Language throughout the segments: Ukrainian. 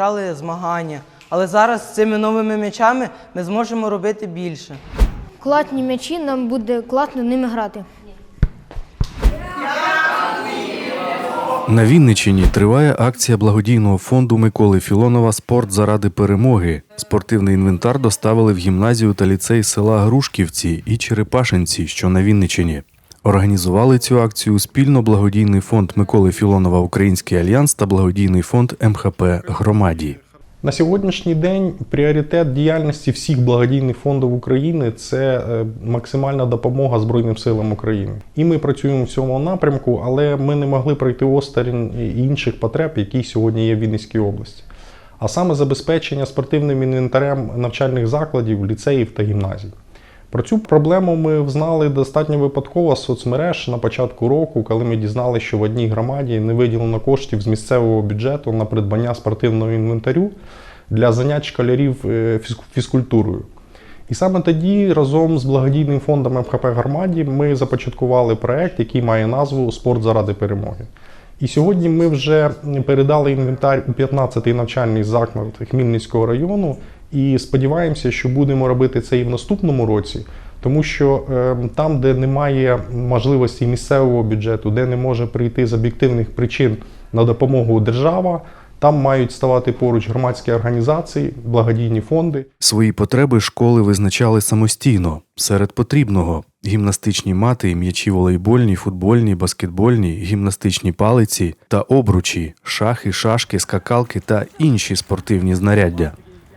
грали змагання. Але зараз з цими новими м'ячами ми зможемо робити більше. Класні м'ячі, нам буде класно ними грати. На Вінниччині триває акція благодійного фонду Миколи Філонова Спорт заради перемоги. Спортивний інвентар доставили в гімназію та ліцей села Грушківці і Черепашинці, що на Вінниччині. Організували цю акцію спільно благодійний фонд Миколи Філонова Український альянс та благодійний фонд МХП Громаді. На сьогоднішній день пріоритет діяльності всіх благодійних фондів України це е, максимальна допомога Збройним силам України. І ми працюємо в цьому напрямку, але ми не могли пройти осторонь інших потреб, які сьогодні є в Вінницькій області. А саме забезпечення спортивним інвентарем навчальних закладів, ліцеїв та гімназій. Про цю проблему ми взнали достатньо випадково з соцмереж на початку року, коли ми дізналися, що в одній громаді не виділено коштів з місцевого бюджету на придбання спортивного інвентарю для занять школярів е, фізкультурою. І саме тоді разом з благодійним фондом МХП Громаді ми започаткували проект, який має назву Спорт заради перемоги. І сьогодні ми вже передали інвентар у 15-й навчальний заклад Хмільницького району і сподіваємося, що будемо робити це і в наступному році, тому що е, там, де немає можливості місцевого бюджету, де не може прийти з об'єктивних причин на допомогу держава, там мають ставати поруч громадські організації, благодійні фонди. Свої потреби школи визначали самостійно серед потрібного: гімнастичні мати, м'ячі волейбольні, футбольні, баскетбольні, гімнастичні палиці та обручі, шахи, шашки, скакалки та інші спортивні знаряддя.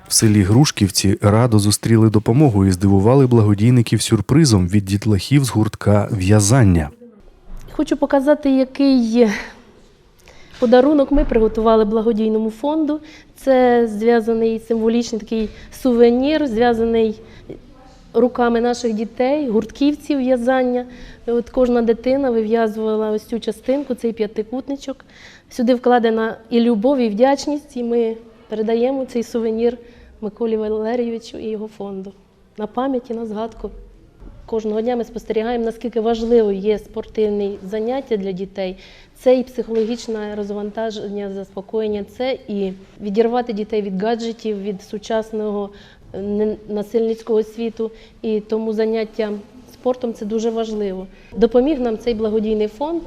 В селі Грушківці радо зустріли допомогу і здивували благодійників сюрпризом від дітлахів з гуртка в'язання. Хочу показати, який подарунок ми приготували благодійному фонду. Це зв'язаний символічний такий сувенір, зв'язаний руками наших дітей, гуртківців в'язання. От кожна дитина вив'язувала ось цю частинку, цей п'ятикутничок. Сюди вкладена і любов, і вдячність, і ми передаємо цей сувенір Миколі Валерійовичу і його фонду. На пам'ять і на згадку. Кожного дня ми спостерігаємо, наскільки важливо є спортивні заняття для дітей. Це і психологічне розвантаження, заспокоєння, це і відірвати дітей від гаджетів, від сучасного е, насильницького світу. І тому заняття спортом це дуже важливо. Допоміг нам цей благодійний фонд.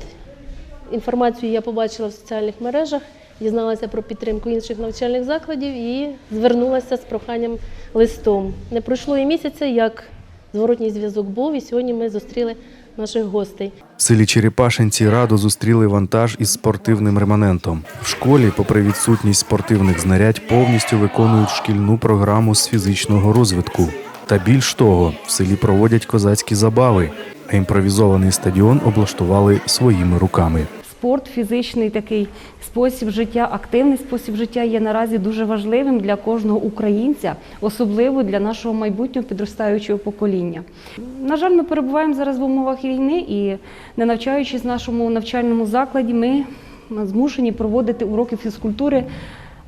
Інформацію я побачила в соціальних мережах, дізналася про підтримку інших навчальних закладів і звернулася з проханням листом. Не пройшло і місяця, як зворотній зв'язок був, і сьогодні ми зустріли наших гостей. В селі Черепашинці радо зустріли вантаж із спортивним реманентом. В школі, попри відсутність спортивних знарядь, повністю виконують шкільну програму з фізичного розвитку. Та більш того, в селі проводять козацькі забави, а імпровізований стадіон облаштували своїми руками. Спорт, фізичний такий спосіб життя, активний спосіб життя є наразі дуже важливим для кожного українця, особливо для нашого майбутнього підростаючого покоління. На жаль, ми перебуваємо зараз в умовах війни і не навчаючись в нашому навчальному закладі, ми змушені проводити уроки фізкультури.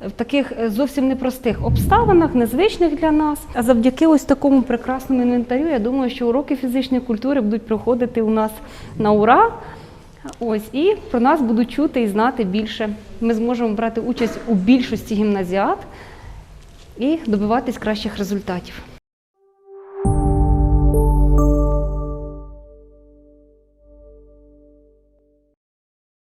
В таких е, зовсім непростих обставинах, незвичних для нас. А завдяки ось такому прекрасному інвентарю, я думаю, що уроки фізичної культури будуть проходити у нас на ура. Ось і про нас будуть чути і знати більше. Ми зможемо брати участь у більшості гімназіат і добиватись кращих результатів.